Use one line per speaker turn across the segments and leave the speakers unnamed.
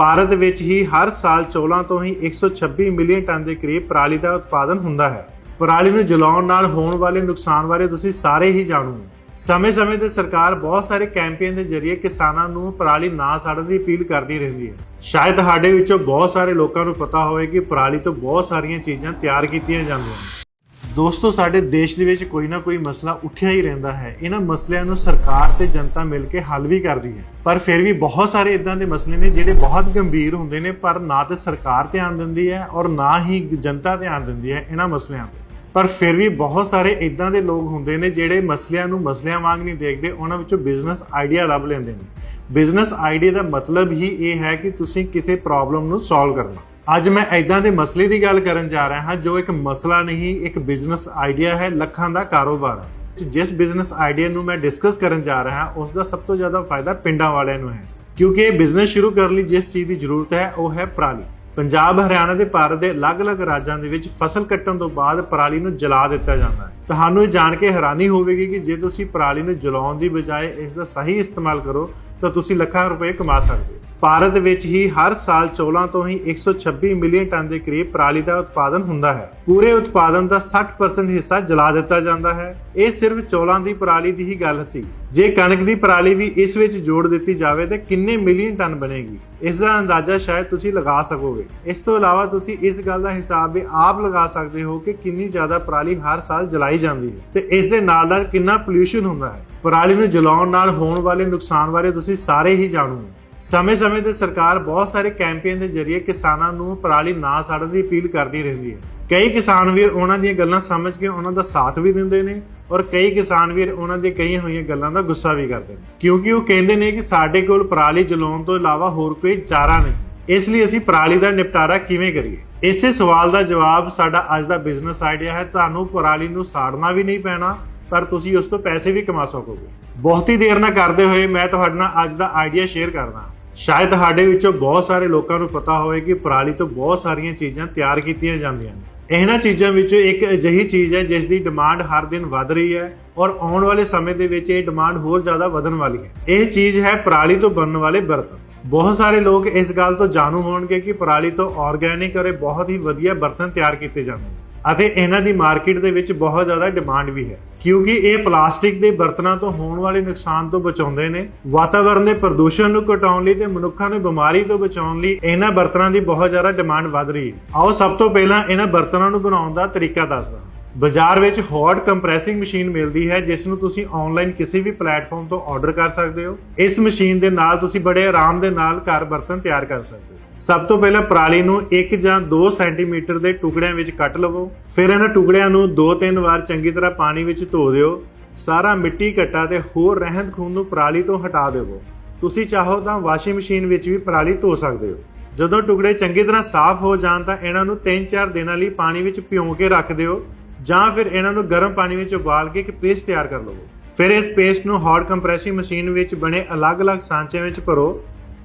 ਭਾਰਤ ਵਿੱਚ ਹੀ ਹਰ ਸਾਲ ਚੌਲਾਂ ਤੋਂ ਹੀ 126 ਮਿਲੀਅਨ ਟਨ ਦੇ ਕਰੀਬ ਪਰਾਲੀ ਦਾ ਉਤਪਾਦਨ ਹੁੰਦਾ ਹੈ। ਪਰਾਲੀ ਨੂੰ ਜਲਾਉਣ ਨਾਲ ਹੋਣ ਵਾਲੇ ਨੁਕਸਾਨ ਬਾਰੇ ਤੁਸੀਂ ਸਾਰੇ ਹੀ ਜਾਣੂ। ਹੋ ਸਮੇਂ-ਸਮੇਂ ਤੇ ਸਰਕਾਰ ਬਹੁਤ ਸਾਰੇ ਕੈਂਪੇਨ ਦੇ ਜ਼ਰੀਏ ਕਿਸਾਨਾਂ ਨੂੰ ਪਰਾਲੀ ਨਾ ਸਾੜਨ ਦੀ ਅਪੀਲ ਕਰਦੀ ਰਹਿੰਦੀ ਹੈ। ਸ਼ਾਇਦ ਤੁਹਾਡੇ ਵਿੱਚੋਂ ਬਹੁਤ ਸਾਰੇ ਲੋਕਾਂ ਨੂੰ ਪਤਾ ਹੋਵੇ ਕਿ ਪਰਾਲੀ ਤੋਂ ਬਹੁਤ ਸਾਰੀਆਂ ਚੀਜ਼ਾਂ ਤਿਆਰ ਕੀਤੀਆਂ ਜਾਂਦੀਆਂ ਹਨ ਦੋਸਤੋ, ਸਾਡੇ ਦੇਸ਼ ਦੇ ਵਿੱਚ ਕੋਈ ਨਾ ਕੋਈ ਮਸਲਾ ਉੱਠਿਆ ਹੀ ਰਹਿੰਦਾ ਹੈ। ਇਹਨਾਂ ਮਸਲਿਆਂ ਨੂੰ ਸਰਕਾਰ ਤੇ ਜਨਤਾ ਮਿਲ ਕੇ ਹੱਲ ਵੀ ਕਰਦੀ ਹੈ। ਪਰ ਫਿਰ ਵੀ ਬਹੁਤ ਸਾਰੇ ਇਦਾਂ ਦੇ ਮਸਲੇ ਨੇ ਜਿਹੜੇ ਬਹੁਤ ਗੰਭੀਰ ਹੁੰਦੇ ਨੇ, ਪਰ ਨਾ ਤੇ ਸਰਕਾਰ ਧਿਆਨ ਦਿੰਦੀ ਹੈ ਔਰ ਨਾ ਹੀ ਜਨਤਾ ਧਿਆਨ ਦਿੰਦੀ ਹੈ ਇਹਨਾਂ ਮਸਲਿਆਂ ਤੇ। ਪਰ ਫਿਰ ਵੀ ਬਹੁਤ ਸਾਰੇ ਇਦਾਂ ਦੇ ਲੋਕ ਹੁੰਦੇ ਨੇ ਜਿਹੜੇ ਮਸਲਿਆਂ ਨੂੰ ਮਸਲਿਆਂ ਵਾਂਗ ਨਹੀਂ ਦੇਖਦੇ, ਉਹਨਾਂ ਵਿੱਚੋਂ ਬਿਜ਼ਨਸ ਆਈਡੀਆ ਲੱਭ ਲੈਂਦੇ ਨੇ। ਬਿਜ਼ਨਸ ਆਈਡੀਆ ਦਾ ਮਤਲਬ ਹੀ ਇਹ ਹੈ ਕਿ ਤੁਸੀਂ ਕਿਸੇ ਪ੍ਰੋਬਲਮ ਨੂੰ ਸੋਲਵ ਕਰਨਾ। ਅੱਜ ਮੈਂ ਇਦਾਂ ਦੇ ਮਸਲੇ ਦੀ ਗੱਲ ਕਰਨ ਜਾ ਰਿਹਾ ਹਾਂ, ਜੋ ਇੱਕ ਮਸਲਾ ਨਹੀਂ, ਇੱਕ ਬਿਜ਼ਨਸ ਆਈਡੀਆ ਹੈ, ਲੱਖਾਂ ਦਾ ਕਾਰੋਬਾਰ। ਜਿਸ ਬਿਜ਼ਨਸ ਆਈਡੀਆ ਨੂੰ ਮੈਂ ਡਿਸਕਸ ਕਰਨ ਜਾ ਰਿਹਾ ਹਾਂ ਉਸ ਦਾ ਸਭ ਤੋਂ ਜ਼ਿਆਦਾ ਫਾਇਦਾ ਪਿੰਡਾਂ ਵਾਲਿਆਂ ਨੂੰ ਹੈ। ਕਿਉਂਕਿ ਇਹ ਬਿਜ਼ਨਸ ਸ਼ੁਰੂ ਕਰਨ ਲਈ ਜਿਸ ਚੀਜ਼ ਦੀ ਜ਼ਰੂਰਤ ਹੈ, ਉਹ ਹੈ ਪਰਾਲੀ। ਪੰਜਾਬ, ਹਰਿਆਣਾ ਤੇ ਭਾਰਤ ਦੇ ਅਲੱਗ-ਅਲੱਗ ਰਾਜਾਂ ਦੇ ਵਿੱਚ ਫਸਲ ਕੱਟਣ ਤੋਂ ਬਾਅਦ ਪਰਾਲੀ ਨੂੰ ਜਲਾ ਦਿੱਤਾ ਜਾਂਦਾ ਹੈ। ਤੁਹਾਨੂੰ ਇਹ ਜਾਣ ਕੇ ਹੈਰਾਨੀ ਹੋਵੇਗੀ ਕਿ ਜੇ ਤੁਸੀਂ ਪਰਾਲੀ ਨੂੰ ਜਲਾਉਣ ਦੀ ਬਜਾਏ ਇਸ ਦਾ ਸਹੀ ਇਸਤੇਮਾਲ ਕਰੋ, ਤਾਂ ਤੁਸੀਂ ਲੱਖਾਂ ਰੁਪਏ ਕਮਾ ਸਕਦੇ ਹੋ। ਭਾਰਤ ਵਿੱਚ ਹੀ ਹਰ ਸਾਲ ਚੌਲਾਂ ਤੋਂ ਹੀ 126 ਮਿਲੀਅਨ ਟਨ ਦੇ ਕਰੀਬ ਪਰਾਲੀ ਦਾ ਉਤਪਾਦਨ ਹੁੰਦਾ ਹੈ। ਪੂਰੇ ਉਤਪਾਦਨ ਦਾ 60% ਹਿੱਸਾ ਜਲਾ ਦਿੱਤਾ ਜਾਂਦਾ ਹੈ। ਇਹ ਸਿਰਫ ਚੌਲਾਂ ਦੀ ਪਰਾਲੀ ਦੀ ਹੀ ਗੱਲ ਸੀ। ਜੇ ਕਣਕ ਦੀ ਪਰਾਲੀ ਵੀ ਇਸ ਵਿੱਚ ਜੋੜ ਦਿੱਤੀ ਜਾਵੇ ਤਾਂ ਕਿੰਨੇ ਮਿਲੀਅਨ ਟਨ ਬਣੇਗੀ? ਇਸ ਦਾ ਅੰਦਾਜ਼ਾ ਸ਼ਾਇਦ ਤੁਸੀਂ ਲਗਾ ਸਕੋਗੇ। ਇਸ ਤੋਂ ਇਲਾਵਾ ਤੁਸੀਂ ਇਸ ਗੱਲ ਦਾ ਹਿਸਾਬ ਵੀ ਆਪ ਲਗਾ ਸਕਦੇ ਹੋ ਕਿ ਕਿੰਨੀ ਜ਼ਿਆਦਾ ਪਰਾਲੀ ਹਰ ਸਾਲ ਜਲਾਈ ਜਾਂਦੀ ਹੈ ਤੇ ਇਸ ਦੇ ਨਾਲ ਨਾਲ ਕਿੰਨਾ ਪੋਲਿਊਸ਼ਨ ਹੁੰਦਾ ਹੈ। ਪਰਾਲੀ ਨੂੰ ਜਲਾਉਣ ਨਾਲ ਹੋਣ ਵਾਲੇ ਨੁਕਸਾਨ ਬਾਰੇ ਤੁਸੀਂ ਸਾਰੇ ਹੀ ਜਾਣੂ ਹੋ ਸਮੇਂ-ਸਮੇਂ ਤੇ ਸਰਕਾਰ ਬਹੁਤ ਸਾਰੇ ਕੈਂਪੇਨ ਦੇ ਜ਼ਰੀਏ ਕਿਸਾਨਾਂ ਨੂੰ ਪਰਾਲੀ ਨਾ ਸਾੜਨ ਦੀ ਅਪੀਲ ਕਰਦੀ ਰਹਿੰਦੀ ਹੈ। ਕਈ ਕਿਸਾਨ ਵੀਰ ਉਹਨਾਂ ਦੀਆਂ ਗੱਲਾਂ ਸਮਝ ਕੇ ਉਹਨਾਂ ਦਾ ਸਾਥ ਵੀ ਦਿੰਦੇ ਨੇ ਔਰ ਕਈ ਕਿਸਾਨ ਵੀਰ ਉਹਨਾਂ ਦੀਆਂ ਕਹੀਆਂ ਹੋਈਆਂ ਗੱਲਾਂ ਦਾ ਗੁੱਸਾ ਵੀ ਕਰਦੇ ਨੇ। ਕਿਉਂਕਿ ਉਹ ਕਹਿੰਦੇ ਨੇ ਕਿ ਸਾਡੇ ਕੋਲ ਪਰਾਲੀ ਜਲਾਉਣ ਤੋਂ ਇਲਾਵਾ ਹੋਰ ਕੋਈ ਚਾਰਾ ਨਹੀਂ। ਇਸ ਲਈ ਅਸੀਂ ਪਰਾਲੀ ਦਾ ਨਿਪਟਾਰਾ ਕਿਵੇਂ ਕਰੀਏ? ਇਸੇ ਸਵਾਲ ਦਾ ਜਵਾਬ ਸਾਡਾ ਅੱਜ ਦਾ ਬਿਜ਼ਨਸ ਆਈਡੀਆ ਹੈ। ਤੁਹਾਨੂੰ ਪਰਾਲੀ ਨੂੰ ਸਾੜਨਾ ਵੀ ਨਹੀਂ ਪੈਣਾ ਪਰ ਤੁਸੀਂ ਉਸ ਤੋਂ ਪੈਸੇ ਵੀ ਕਮਾ ਸਕੋਗੇ। ਬਹੁਤੀ ਦੇਰ ਨਾ ਕਰਦੇ ਹੋਏ ਮੈਂ ਤੁਹਾਡੇ ਨਾਲ ਅੱਜ ਦਾ ਆਈਡੀਆ ਸ਼ੇਅਰ ਕਰਦਾ ਸ਼ਾਇਦ ਤੁਹਾਡੇ ਵਿੱਚੋਂ ਬਹੁਤ ਸਾਰੇ ਲੋਕਾਂ ਨੂੰ ਪਤਾ ਹੋਵੇ ਕਿ ਪਰਾਲੀ ਤੋਂ ਬਹੁਤ ਸਾਰੀਆਂ ਚੀਜ਼ਾਂ ਤਿਆਰ ਕੀਤੀਆਂ ਜਾਂਦੀਆਂ ਨੇ। ਇਹਨਾਂ ਚੀਜ਼ਾਂ ਵਿੱਚੋਂ ਇੱਕ ਅਜਿਹੀ ਚੀਜ਼ ਹੈ ਜਿਸ ਦੀ ਡਿਮਾਂਡ ਹਰ ਦਿਨ ਵਧ ਰਹੀ ਹੈ ਔਰ ਆਉਣ ਵਾਲੇ ਸਮੇਂ ਦੇ ਵਿੱਚ ਇਹ ਡਿਮਾਂਡ ਹੋਰ ਜ਼ਿਆਦਾ ਵਧਣ ਵਾਲੀ ਹੈ। ਇਹ ਚੀਜ਼ ਹੈ ਪਰਾਲੀ ਤੋਂ ਬਣਨ ਵਾਲੇ ਬਰਤਨ। ਬਹੁਤ ਸਾਰੇ ਲੋਕ ਇਸ ਗੱਲ ਤੋਂ ਜਾਣੂ ਹੋਣਗੇ ਕਿ ਪਰਾਲੀ ਤੋਂ ਆਰਗੈਨਿਕ ਔਰ ਬਹੁਤ ਹੀ ਵਧੀਆ ਬਰਤਨ ਤਿਆਰ ਕੀਤੇ ਜਾਂਦੇ ਨੇ ਅਤੇ ਇਹਨਾਂ ਦੀ ਮਾਰਕੀਟ ਦੇ ਵਿੱਚ ਬਹੁਤ ਜ਼ਿਆਦਾ ਡਿਮਾਂਡ ਵੀ ਹੈ। ਕਿਉਂਕਿ ਇਹ ਪਲਾਸਟਿਕ ਦੇ ਬਰਤਨਾਂ ਤੋਂ ਹੋਣ ਵਾਲੇ ਨੁਕਸਾਨ ਤੋਂ ਬਚਾਉਂਦੇ ਨੇ। ਵਾਤਾਵਰਣ ਦੇ ਪ੍ਰਦੂਸ਼ਣ ਨੂੰ ਘਟਾਉਣ ਲਈ ਤੇ ਮਨੁੱਖਾਂ ਨੂੰ ਬਿਮਾਰੀ ਤੋਂ ਬਚਾਉਣ ਲਈ ਇਹਨਾਂ ਬਰਤਨਾਂ ਦੀ ਬਹੁਤ ਜ਼ਿਆਦਾ ਡਿਮਾਂਡ ਵੱਧ ਰਹੀ ਹੈ। ਆਓ ਸਭ ਤੋਂ ਪਹਿਲਾਂ ਇਹਨਾਂ ਬਰਤਨਾਂ ਨੂੰ ਬਣਾਉਣ ਦਾ ਤਰੀਕਾ ਦੱਸਦਾ ਬਾਜ਼ਾਰ ਵਿੱਚ ਹੌਟ ਕੰਪਰੈਸਿੰਗ ਮਸ਼ੀਨ ਮਿਲਦੀ ਹੈ, ਜਿਸ ਨੂੰ ਤੁਸੀਂ ਆਨਲਾਈਨ ਕਿਸੇ ਵੀ ਪਲੇਟਫਾਰਮ ਤੋਂ ਆਰਡਰ ਕਰ ਸਕਦੇ ਹੋ। ਇਸ ਮਸ਼ੀਨ ਦੇ ਨਾਲ ਤੁਸੀਂ ਬੜੇ ਆਰਾਮ ਦੇ ਨਾਲ ਘਰ ਬਰਤਨ ਤਿਆਰ ਕਰ ਸਕਦੇ ਹੋ। ਸਭ ਤੋਂ ਪਹਿਲਾਂ ਪਰਾਲੀ ਨੂੰ 1 ਜਾਂ 2 ਸੈਂਟੀਮੀਟਰ ਦੇ ਟੁਕੜਿਆਂ ਵਿੱਚ ਕੱਟ ਲਵੋ। ਫਿਰ ਇਹਨਾਂ ਟੁਕੜਿਆਂ ਨੂੰ 2-3 ਵਾਰ ਚੰਗੀ ਤਰ੍ਹਾਂ ਪਾਣੀ ਵਿੱਚ ਧੋ ਦਿਓ। ਸਾਰਾ ਮਿੱਟੀ ਘੱਟਾ ਤੇ ਹੋਰ ਰਹਿੰਦ ਖੂੰਦ ਨੂੰ ਪਰਾਲੀ ਤੋਂ ਹਟਾ ਦੇਵੋ। ਤੁਸੀਂ ਚਾਹੋ ਤਾਂ ਵਾਸ਼ਿੰਗ ਮਸ਼ੀਨ ਵਿੱਚ ਵੀ ਪਰਾਲੀ ਧੋ ਸਕਦੇ ਹੋ। ਜਦੋਂ ਟੁਕੜੇ ਚੰਗੀ ਤਰ੍ਹਾਂ ਸਾਫ਼ ਹੋ ਜਾਣ ਤਾਂ ਇਹਨਾਂ ਨੂੰ 3-4 ਦਿਨਾਂ ਲਈ ਪਾਣੀ ਵਿੱਚ ਭਿਓ ਕੇ ਰੱਖ ਦਿਓ ਜਾਂ ਫਿਰ ਇਹਨਾਂ ਨੂੰ ਗਰਮ ਪਾਣੀ ਵਿੱਚ ਉਬਾਲ ਕੇ ਇੱਕ ਪੇਸਟ ਤਿਆਰ ਕਰ ਲਵੋ। ਫਿਰ ਇਸ ਪੇਸਟ ਨੂੰ ਹੌਟ ਕੰਪਰੈਸਿੰਗ ਮਸ਼ੀਨ ਵਿੱਚ ਬਣੇ ਅਲੱਗ-ਅਲੱਗ ਸਾਂਚਿਆਂ ਵਿੱਚ ਭਰੋ।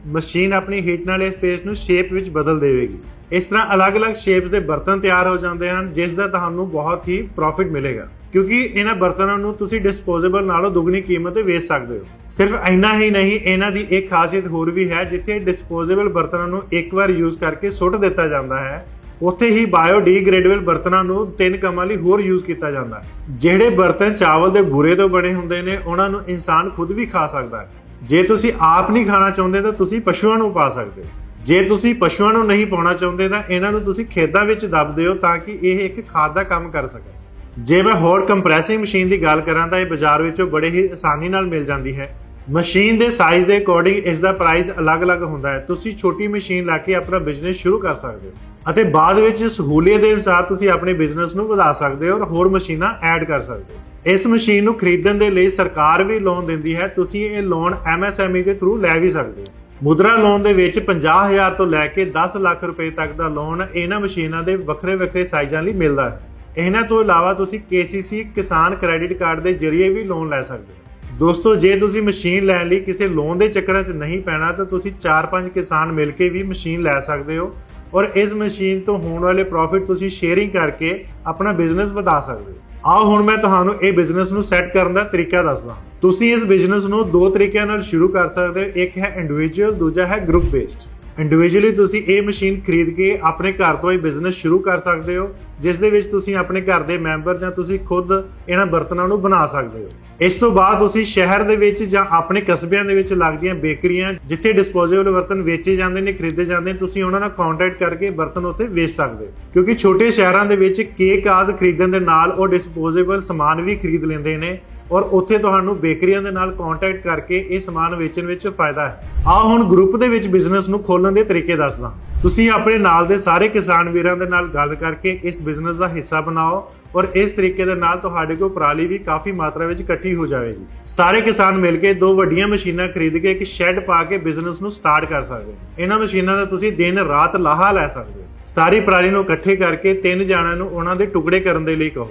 ਮਸ਼ੀਨ ਆਪਣੀ ਹੀਟ ਨਾਲ ਇਸ ਪੇਸਟ ਨੂੰ ਸ਼ੇਪ ਵਿੱਚ ਬਦਲ ਦੇਵੇਗੀ। ਇਸ ਤਰ੍ਹਾਂ ਅਲੱਗ-ਅਲੱਗ ਸ਼ੇਪਸ ਦੇ ਬਰਤਨ ਤਿਆਰ ਹੋ ਜਾਂਦੇ ਹਨ, ਜਿਸ ਦਾ ਤੁਹਾਨੂੰ ਬਹੁਤ ਹੀ ਪ੍ਰੋਫਿਟ ਮਿਲੇਗਾ। ਕਿਉਂਕਿ ਇਹਨਾਂ ਬਰਤਨਾਂ ਨੂੰ ਤੁਸੀਂ ਡਿਸਪੋਜ਼ੇਬਲ ਨਾਲੋਂ ਦੁੱਗਣੀ ਕੀਮਤ ਤੇ ਵੇਚ ਸਕਦੇ ਹੋ। ਸਿਰਫ ਇੰਨਾ ਹੀ ਨਹੀਂ, ਇਹਨਾਂ ਦੀ ਇੱਕ ਖਾਸੀਅਤ ਹੋਰ ਵੀ ਹੈ, ਜਿੱਥੇ ਡਿਸਪੋਜ਼ੇਬਲ ਬਰਤਨਾਂ ਨੂੰ ਇੱਕ ਵਾਰ ਯੂਜ਼ ਕਰਕੇ ਸੁੱਟ ਦਿੱਤਾ ਜਾਂਦਾ ਹੈ, ਉੱਥੇ ਹੀ ਬਾਇਓਡੀਗ੍ਰੇਡੇਬਲ ਬਰਤਨਾਂ ਨੂੰ ਤਿੰਨ ਕੰਮਾਂ ਲਈ ਹੋਰ ਯੂਜ਼ ਕੀਤਾ ਜਾਂਦਾ ਹੈ। ਜਿਹੜੇ ਬਰਤਨ ਚਾਵਲ ਦੇ ਬੂਰੇ ਤੋਂ ਬਣੇ ਹੁੰਦੇ ਨੇ, ਉਹਨਾਂ ਨੂੰ ਇਨਸਾਨ ਖੁਦ ਵੀ ਖਾ ਸਕਦਾ ਹੈ। ਜੇ ਤੁਸੀਂ ਆਪ ਨਹੀਂ ਖਾਣਾ ਚਾਹੁੰਦੇ ਤਾਂ ਤੁਸੀਂ ਪਸ਼ੂਆਂ ਨੂੰ ਪਾ ਸਕਦੇ ਹੋ। ਜੇ ਤੁਸੀਂ ਪਸ਼ੂਆਂ ਨੂੰ ਨਹੀਂ ਪਾਉਣਾ ਚਾਹੁੰਦੇ ਤਾਂ ਇਹਨਾਂ ਨੂੰ ਤੁਸੀਂ ਖੇਤਾਂ ਵਿੱਚ ਦੱਬ ਦਿਓ ਤਾਂ ਕਿ ਇਹ ਇੱਕ ਖਾਦ ਦਾ ਕੰਮ ਕਰ ਸਕੇ ਜੇ ਮੈਂ ਹੋਰ ਕੰਪਰੈਸਿੰਗ ਮਸ਼ੀਨ ਦੀ ਗੱਲ ਕਰਾਂ ਤਾਂ ਇਹ ਬਾਜ਼ਾਰ ਵਿੱਚੋਂ ਬੜੇ ਹੀ ਆਸਾਨੀ ਨਾਲ ਮਿਲ ਜਾਂਦੀ ਹੈ। ਮਸ਼ੀਨ ਦੇ ਸਾਈਜ਼ ਦੇ ਅਕੋਰਡਿੰਗ ਇਸ ਦਾ ਪ੍ਰਾਈਸ ਅਲੱਗ-ਅਲੱਗ ਹੁੰਦਾ ਹੈ। ਤੁਸੀਂ ਛੋਟੀ ਮਸ਼ੀਨ ਲਾ ਕੇ ਆਪਣਾ ਬਿਜ਼ਨਸ ਸ਼ੁਰੂ ਕਰ ਸਕਦੇ ਹੋ ਅਤੇ ਬਾਅਦ ਵਿੱਚ ਸਹੂਲੀਅਤ ਦੇ ਅਨੁਸਾਰ ਤੁਸੀਂ ਆਪਣੇ ਬਿਜ਼ਨਸ ਨੂੰ ਵਧਾ ਸਕਦੇ ਹੋ ਔਰ ਹੋਰ ਮਸ਼ੀਨਾਂ ਐਡ ਕਰ ਸਕਦੇ ਹੋ। ਇਸ ਮਸ਼ੀਨ ਨੂੰ ਖਰੀਦਣ ਦੇ ਲਈ ਸਰਕਾਰ ਵੀ ਲੋਨ ਦਿੰਦੀ ਹੈ, ਤੁਸੀਂ ਇਹ ਲੋਨ MSME ਦੇ ਥਰੂ ਲੈ ਵੀ ਸਕਦੇ ਹੋ। ਮੁਦਰਾ ਲੋਨ ਦੇ ਵਿੱਚ 50000 ਤੋਂ ਲੈ ਕੇ 10 ਲੱਖ ਰੁਪਏ ਤੱਕ ਦਾ ਲੋਨ ਇਹਨਾਂ ਮਸ਼ੀਨਾਂ ਦੇ ਵੱਖਰੇ-ਵੱਖਰੇ ਸਾਈਜ਼ਾਂ ਲਈ ਮਿਲਦਾ ਹੈ। ਇਹਨਾਂ ਤੋਂ ਇਲਾਵਾ ਤੁਸੀਂ KCC ਕਿਸਾਨ ਕ੍ਰੈਡਿਟ ਕਾਰਡ ਦੇ ਜ਼ਰੀਏ ਵੀ ਲੋਨ ਲੈ ਸਕਦੇ ਹੋ। ਦੋਸਤੋ, ਜੇ ਤੁਸੀਂ ਮਸ਼ੀਨ ਲੈਣ ਲਈ ਕਿਸੇ ਲੋਨ ਦੇ ਚੱਕਰਾਂ 'ਚ ਨਹੀਂ ਪੈਣਾ, ਤਾਂ ਤੁਸੀਂ 4-5 ਕਿਸਾਨ ਮਿਲ ਕੇ ਵੀ ਮਸ਼ੀਨ ਲੈ ਸਕਦੇ ਹੋ। ਔਰ ਇਸ ਮਸ਼ੀਨ ਤੋਂ ਹੋਣ ਵਾਲੇ ਪ੍ਰੋਫਿਟ ਤੁਸੀਂ ਸ਼ੇਅਰਿੰਗ ਕਰਕੇ ਆਪਣਾ ਬਿਜ਼ਨਸ ਵਧਾ ਸਕਦੇ ਹੋ। ਆਓ ਹੁਣ ਮੈਂ ਤੁਹਾਨੂੰ ਇਹ ਬਿਜ਼ਨਸ ਨੂੰ ਸੈੱਟ ਕਰਨ ਦਾ ਤਰੀਕਾ ਦੱਸਦਾ। ਤੁਸੀਂ ਇਸ ਬਿਜ਼ਨਸ ਨੂੰ ਦੋ ਤਰੀਕਿਆਂ ਨਾਲ ਸ਼ੁਰੂ ਕਰ ਸਕਦੇ ਹੋ। ਇੱਕ ਹੈ ਇੰਡੀਵਿਜੂਅਲ ਦੂਜਾ ਹੈ ਗਰੁੱਪ ਬੇਸਡ ਇੰਡੀਵਿਜੂਅਲੀ ਤੁਸੀਂ ਇਹ ਮਸ਼ੀਨ ਖਰੀਦ ਕੇ ਆਪਣੇ ਘਰ ਤੋਂ ਹੀ ਬਿਜ਼ਨਸ ਸ਼ੁਰੂ ਕਰ ਸਕਦੇ ਹੋ, ਜਿਸ ਦੇ ਵਿੱਚ ਤੁਸੀਂ ਆਪਣੇ ਘਰ ਦੇ ਮੈਂਬਰ ਜਾਂ ਤੁਸੀਂ ਖੁਦ ਇਹਨਾਂ ਬਰਤਨਾਂ ਨੂੰ ਬਣਾ ਸਕਦੇ ਹੋ। ਇਸ ਤੋਂ ਬਾਅਦ ਤੁਸੀਂ ਸ਼ਹਿਰ ਦੇ ਵਿੱਚ ਜਾਂ ਆਪਣੇ ਕਸਬਿਆਂ ਦੇ ਵਿੱਚ ਲੱਗਦੀਆਂ ਬੇਕਰੀਆਂ ਜਿੱਥੇ ਡਿਸਪੋਜ਼ੇਬਲ ਬਰਤਨ ਵੇਚੇ ਜਾਂਦੇ ਨੇ, ਖਰੀਦੇ ਜਾਂਦੇ ਨੇ, ਤੁਸੀਂ ਉਹਨਾਂ ਨਾਲ ਕੰਟੈਕਟ ਕਰਕੇ ਬਰਤਨ ਉੱਥੇ ਵੇਚ ਸਕਦੇ ਹੋ। ਕਿਉਂਕਿ ਛੋਟੇ ਸ਼ਹਿਰਾਂ ਦੇ ਵਿੱਚ ਕੇਕ ਆਦਿ ਖਰੀਦਣ ਦੇ ਨਾਲ ਉਹ ਡਿਸਪੋਜ਼ੇਬਲ ਸਮਾਨ ਵੀ ਖਰੀਦ ਲੈਂਦੇ ਨੇ ਔਰ ਉੱਥੇ ਤੁਹਾਨੂੰ ਬੇਕਰੀਆਂ ਦੇ ਨਾਲ ਕੰਟੈਕਟ ਕਰਕੇ ਇਹ ਸਮਾਨ ਵੇਚਣ ਵਿੱਚ ਫਾਇਦਾ ਹੈ। ਆਹ ਹੁਣ ਗਰੁੱਪ ਦੇ ਵਿੱਚ ਬਿਜ਼ਨਸ ਨੂੰ ਖੋਲਣ ਦੇ ਤਰੀਕੇ ਦੱਸਦਾ। ਤੁਸੀਂ ਆਪਣੇ ਨਾਲ ਦੇ ਸਾਰੇ ਕਿਸਾਨ ਵੀਰਾਂ ਦੇ ਨਾਲ ਗੱਲ ਕਰਕੇ ਇਸ ਬਿਜ਼ਨਸ ਦਾ ਹਿੱਸਾ ਬਣਾਓ ਔਰ ਇਸ ਤਰੀਕੇ ਦੇ ਨਾਲ ਤੁਹਾਡੇ ਕੋਲ ਪਰਾਲੀ ਵੀ ਕਾਫੀ ਮਾਤਰਾ ਵਿੱਚ ਇਕੱਠੀ ਹੋ ਜਾਵੇਗੀ। ਸਾਰੇ ਕਿਸਾਨ ਮਿਲ ਕੇ ਦੋ ਵੱਡੀਆਂ ਮਸ਼ੀਨਾਂ ਖਰੀਦ ਕੇ ਇੱਕ ਸ਼ੈੱਡ ਪਾ ਕੇ ਬਿਜ਼ਨਸ ਨੂੰ ਸਟਾਰਟ ਕਰ ਸਕਦੇ ਹੋ। ਇਹਨਾਂ ਮਸ਼ੀਨਾਂ ਦਾ ਤੁਸੀਂ ਦਿਨ ਰਾਤ ਲਾਹਾ ਲੈ ਸਕਦੇ ਹੋ। ਸਾਰੀ ਪਰਾਲੀ ਨੂੰ ਇਕੱਠੇ ਕਰਕੇ ਤਿੰਨ ਜਾਣਿਆਂ ਨੂੰ ਉਹਨਾਂ ਦੇ ਟੁਕੜੇ ਕਰਨ ਦੇ ਲਈ ਕਹੋ।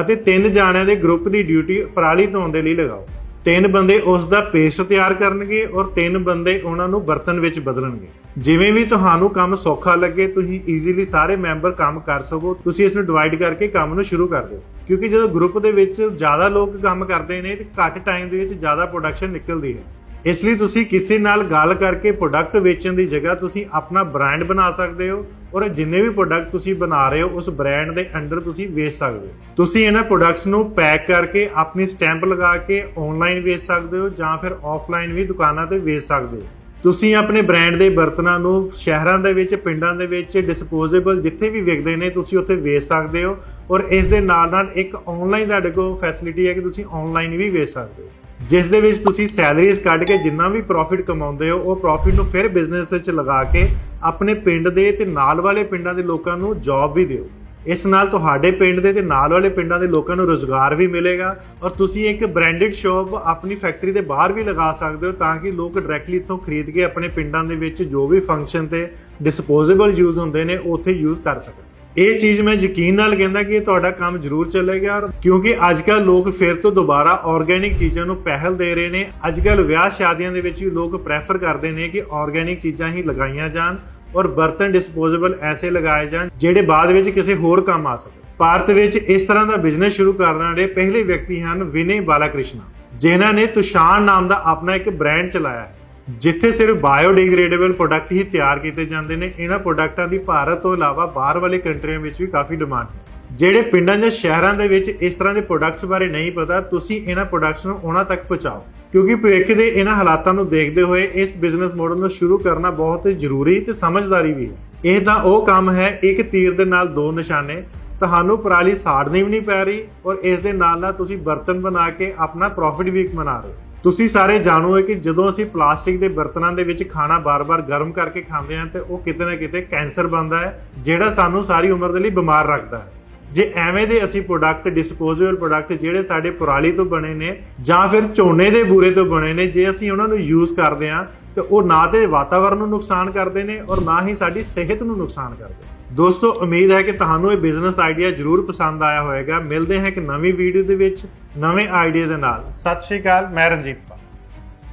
ਅਤੇ ਤਿੰਨ ਜਾਣਿਆਂ ਦੇ ਗਰੁੱਪ ਦੀ ਡਿਊਟੀ ਪਰਾਲੀ ਧੋਣ ਦੇ ਲਈ ਲਗਾਓ। ਤਿੰਨ ਬੰਦੇ ਉਸ ਦਾ ਪੇਸਟ ਤਿਆਰ ਕਰਨਗੇ ਔਰ ਤਿੰਨ ਬੰਦੇ ਉਹਨਾਂ ਨੂੰ ਬਰਤਨ ਵਿੱਚ ਬਦਲਣਗੇ। ਜਿਵੇਂ ਵੀ ਤੁਹਾਨੂੰ ਕੰਮ ਸੌਖਾ ਲੱਗੇ, ਤੁਸੀਂ ਈਜ਼ੀਲੀ ਸਾਰੇ ਮੈਂਬਰ ਕੰਮ ਕਰ ਸਕੋ। ਤੁਸੀਂ ਇਸ ਨੂੰ ਡਿਵਾਈਡ ਕਰਕੇ ਕੰਮ ਨੂੰ ਸ਼ੁਰੂ ਕਰ ਦਿਓ। ਕਿਉਂਕਿ ਜਦੋਂ ਗਰੁੱਪ ਦੇ ਵਿੱਚ ਜ਼ਿਆਦਾ ਲੋਕ ਕੰਮ ਕਰਦੇ ਨੇ, ਤੇ ਘੱਟ ਟਾਈਮ ਦੇ ਵਿੱਚ ਜ਼ਿਆਦਾ ਪ੍ਰੋਡਕਸ਼ਨ ਨਿਕਲਦੀ ਹੈ। ਇਸ ਲਈ ਤੁਸੀਂ ਕਿਸੇ ਨਾਲ ਗੱਲ ਕਰਕੇ ਪ੍ਰੋਡਕਟ ਵੇਚਣ ਦੀ ਜਗ੍ਹਾ ਤੁਸੀਂ ਆਪਣਾ ਬ੍ਰਾਂਡ ਬਣਾ ਸਕਦੇ ਹੋ ਔਰ ਜਿੰਨੇ ਵੀ ਪ੍ਰੋਡਕਟ ਤੁਸੀਂ ਬਣਾ ਰਹੇ ਹੋ, ਉਸ ਬ੍ਰਾਂਡ ਦੇ ਅੰਡਰ ਤੁਸੀਂ ਵੇਚ ਸਕਦੇ ਹੋ। ਤੁਸੀਂ ਇਹਨਾਂ ਪ੍ਰੋਡਕਟਸ ਨੂੰ ਪੈਕ ਕਰਕੇ ਆਪਣੀ ਸਟੈਂਪ ਲਗਾ ਕੇ ਆਨਲਾਈਨ ਵੇਚ ਸਕਦੇ ਹੋ ਜਾਂ ਫਿਰ ਆਫਲਾਈਨ ਵੀ ਦੁਕਾਨਾਂ ਤੇ ਵੇਚ ਸਕਦੇ ਹੋ। ਤੁਸੀਂ ਆਪਣੇ ਬ੍ਰਾਂਡ ਦੇ ਬਰਤਨਾਂ ਨੂੰ ਸ਼ਹਿਰਾਂ ਦੇ ਵਿੱਚ, ਪਿੰਡਾਂ ਦੇ ਵਿੱਚ ਡਿਸਪੋਜ਼ੇਬਲ ਜਿੱਥੇ ਵੀ ਵਿਕਦੇ ਨੇ, ਤੁਸੀਂ ਉੱਥੇ ਵੇਚ ਸਕਦੇ ਹੋ ਔਰ ਇਸ ਦੇ ਨਾਲ ਨਾਲ ਇੱਕ ਆਨਲਾਈਨ ਤੁਹਾਡੇ ਕੋਲ ਫੈਸਿਲਿਟੀ ਹੈ ਕਿ ਤੁਸੀਂ ਆਨਲਾਈਨ ਵੀ ਵੇਚ ਸਕਦੇ ਹੋ। ਜਿਸ ਦੇ ਵਿੱਚ ਤੁਸੀਂ ਸੈਲਰੀਜ਼ ਕੱਢ ਕੇ ਜਿੰਨਾ ਵੀ ਪ੍ਰੋਫਿਟ ਕਮਾਉਂਦੇ ਹੋ, ਉਹ ਪ੍ਰੋਫਿਟ ਨੂੰ ਫਿਰ ਬਿਜ਼ਨਸ ਵਿੱਚ ਲਗਾ ਕੇ ਆਪਣੇ ਪਿੰਡ ਦੇ ਤੇ ਨਾਲ ਵਾਲੇ ਪਿੰਡਾਂ ਦੇ ਲੋਕਾਂ ਨੂੰ ਜੌਬ ਵੀ ਦਿਓ। ਇਸ ਨਾਲ ਤੁਹਾਡੇ ਪਿੰਡ ਦੇ ਤੇ ਨਾਲ ਵਾਲੇ ਪਿੰਡਾਂ ਦੇ ਲੋਕਾਂ ਨੂੰ ਰੋਜ਼ਗਾਰ ਵੀ ਮਿਲੇਗਾ ਔਰ ਤੁਸੀਂ ਇੱਕ ਬ੍ਰਾਂਡਡ ਸ਼ਾਪ ਆਪਣੀ ਫੈਕਟਰੀ ਦੇ ਬਾਹਰ ਵੀ ਲਗਾ ਸਕਦੇ ਹੋ ਤਾਂ ਕਿ ਲੋਕ ਡਾਇਰੈਕਟਲੀ ਇੱਥੋਂ ਖਰੀਦ ਕੇ ਆਪਣੇ ਪਿੰਡਾਂ ਦੇ ਵਿੱਚ ਜੋ ਵੀ ਫੰਕਸ਼ਨ ਤੇ ਡਿਸਪੋਜ਼ੇਬਲ ਯੂਜ਼ ਹੁੰਦੇ ਨੇ, ਉਹ ਉੱਥੇ ਯੂਜ਼ ਕਰ ਸਕਣ। ਇਹ ਚੀਜ਼ ਮੈਂ ਯਕੀਨ ਨਾਲ ਕਹਿੰਦਾ ਕਿ ਤੁਹਾਡਾ ਕੰਮ ਜ਼ਰੂਰ ਚੱਲੇਗਾ ਕਿਉਂਕਿ ਅੱਜ ਕੱਲ ਲੋਕ ਫਿਰ ਤੋਂ ਦੁਬਾਰਾ ਆਰਗੇਨਿਕ ਚੀਜ਼ਾਂ ਨੂੰ ਪਹਿਲ ਦੇ ਰਹੇ ਨੇ। ਅੱਜ ਕੱਲ ਵਿਆਹ ਸ਼ਾਦੀਆਂ ਦੇ ਵਿੱਚ ਵੀ ਲੋਕ ਪ੍ਰੈਫਰ ਕਰਦੇ ਨੇ ਕਿ ਆਰਗੇਨਿਕ ਚੀਜ਼ਾਂ ਹੀ ਲਗਾਈਆਂ ਜਾਣ ਔਰ ਬਰਤਨ ਡਿਸਪੋਜ਼ੇਬਲ ਐਸੇ ਲਗਾਏ ਜਾਣ ਜਿਹੜੇ ਬਾਅਦ ਵਿੱਚ ਕਿਸੇ ਹੋਰ ਕੰਮ ਆ ਸਕਣ। ਭਾਰਤ ਵਿੱਚ ਇਸ ਤਰ੍ਹਾਂ ਦਾ ਬਿਜ਼ਨਸ ਸ਼ੁਰੂ ਕਰਨ ਵਾਲੇ ਪਹਿਲੇ ਵਿਅਕਤੀ ਹਨ ਵਿਨੇ ਬਾਲਾਕ੍ਰਿਸ਼ਨਾ, ਜਿਨ੍ਹਾਂ ਨੇ ਤੁਸ਼ਾਨ ਨਾਮ ਦਾ ਆਪਣਾ ਇੱਕ ਬ੍ਰਾਂਡ ਚਲਾਇਆ ਹੈ। ਜਿੱਥੇ ਸਿਰਫ ਬਾਇਓਡੀਗ੍ਰੇਡੇਬਲ ਪ੍ਰੋਡਕਟ ਹੀ ਤਿਆਰ ਕੀਤੇ ਜਾਂਦੇ ਨੇ, ਇਹਨਾਂ ਪ੍ਰੋਡਕਟਾਂ ਦੀ ਭਾਰਤ ਤੋਂ ਇਲਾਵਾ ਬਾਹਰ ਵਾਲੇ ਕੰਟਰੀਆਂ ਵਿੱਚ ਵੀ ਕਾਫੀ ਡਿਮਾਂਡ ਹੈ। ਜਿਹੜੇ ਪਿੰਡਾਂ ਜਾਂ ਸ਼ਹਿਰਾਂ ਦੇ ਵਿੱਚ ਇਸ ਤਰ੍ਹਾਂ ਦੇ ਪ੍ਰੋਡਕਟਸ ਬਾਰੇ ਨਹੀਂ ਪਤਾ, ਤੁਸੀਂ ਇਹਨਾਂ ਪ੍ਰੋਡਕਟਸ ਨੂੰ ਉਹਨਾਂ ਤੱਕ ਪਹੁੰਚਾਓ। ਕਿਉਂਕਿ ਭਵਿੱਖ ਦੇ ਇਹਨਾਂ ਹਾਲਾਤਾਂ ਨੂੰ ਦੇਖਦੇ ਹੋਏ ਇਸ ਬਿਜ਼ਨਸ ਮਾਡਲ ਨੂੰ ਸ਼ੁਰੂ ਕਰਨਾ ਬਹੁਤ ਜ਼ਰੂਰੀ ਤੇ ਸਮਝਦਾਰੀ ਵੀ ਹੈ। ਇਹ ਤਾਂ ਉਹ ਕੰਮ ਹੈ, ਇੱਕ ਤੀਰ ਦੇ ਨਾਲ ਦੋ ਨਿਸ਼ਾਨੇ। ਤੁਹਾਨੂੰ ਪਰਾਲੀ ਸਾੜਨੀ ਵੀ ਨਹੀਂ ਪੈ ਰਹੀ ਔਰ ਇਸ ਦੇ ਨਾਲ ਨਾਲ ਤੁਸੀਂ ਬਰਤਨ ਬਣਾ ਕੇ ਆਪਣਾ ਪ੍ਰੋਫਿਟ ਵੀ ਕਮਾ ਰਹੇ ਹੋ। ਤੁਸੀਂ ਸਾਰੇ ਜਾਣੋ ਹੋ ਕਿ ਜਦੋਂ ਅਸੀਂ ਪਲਾਸਟਿਕ ਦੇ ਬਰਤਨਾਂ ਦੇ ਵਿੱਚ ਖਾਣਾ ਬਾਰ-ਬਾਰ ਗਰਮ ਕਰਕੇ ਖਾਂਦੇ ਹਾਂ ਤੇ ਉਹ ਕਿਤੇ ਨਾ ਕਿਤੇ ਕੈਂਸਰ ਬਣਦਾ ਹੈ, ਜਿਹੜਾ ਸਾਨੂੰ ਸਾਰੀ ਉਮਰ ਦੇ ਲਈ ਬਿਮਾਰ ਰੱਖਦਾ ਹੈ। ਜੇ ਐਵੇਂ ਦੇ ਅਸੀਂ ਪ੍ਰੋਡਕਟ ਡਿਸਪੋਜ਼ੇਬਲ ਪ੍ਰੋਡਕਟ ਜਿਹੜੇ ਸਾਡੇ ਪਰਾਲੀ ਤੋਂ ਬਣੇ ਨੇ ਜਾਂ ਫਿਰ ਝੋਨੇ ਦੇ ਬੂਰੇ ਤੋਂ ਬਣੇ ਨੇ, ਜੇ ਅਸੀਂ ਉਹਨਾਂ ਨੂੰ ਯੂਜ਼ ਕਰਦੇ ਹਾਂ, ਤੇ ਉਹ ਨਾ ਤੇ ਵਾਤਾਵਰਣ ਨੂੰ ਨੁਕਸਾਨ ਕਰਦੇ ਨੇ ਔਰ ਨਾ ਹੀ ਸਾਡੀ ਸਿਹਤ ਨੂੰ ਨੁਕਸਾਨ ਕਰਦੇ ਦੋਸਤੋ, ਉਮੀਦ ਹੈ ਕਿ ਤੁਹਾਨੂੰ ਇਹ ਬਿਜ਼ਨਸ ਆਈਡੀਆ ਜ਼ਰੂਰ ਪਸੰਦ ਆਇਆ ਹੋਵੇਗਾ। ਮਿਲਦੇ ਹਾਂ ਇੱਕ ਨਵੀਂ ਵੀਡੀਓ ਦੇ ਵਿੱਚ, ਨਵੇਂ ਆਈਡੀਆ ਦੇ ਨਾਲ। ਸਤਿ ਸ਼੍ਰੀ ਅਕਾਲ, ਮੈਂ ਰਣਜੀਤ